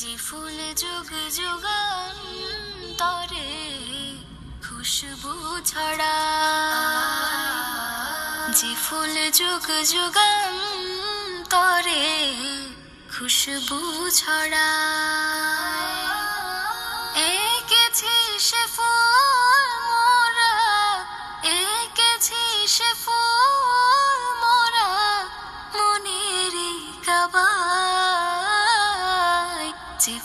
যে ফুল যুগ যুগান তরে খুশবু ছড়া। যে ফুল যুগ যুগান তরে খুশবু ছড়া।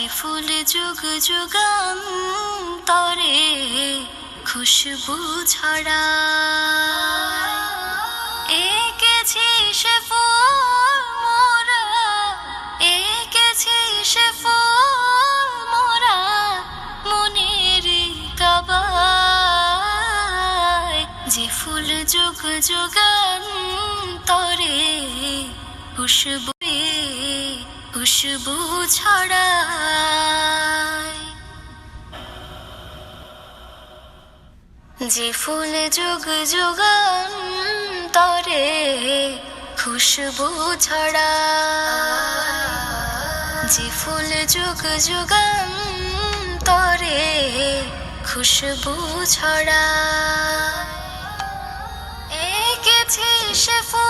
ফুরায় ফুল যুগ যুগান তরে খুশবু ছড়ায় এঁকেছি সে ফুল মোরা, এঁকেছি সে ফুল মোরা মনের কাবায় যে ফুল যুগ যুগান তরে খুশবু খুশবু ছড়ায়। যে ফুল যুগ যুগান তরে খুশবু ছড়া যে ফুল যুগ যুগান তরে খুশবু ছড়া এঁকেছি সে ফুল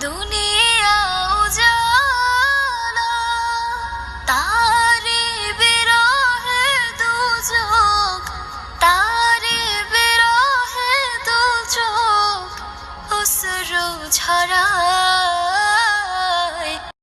de un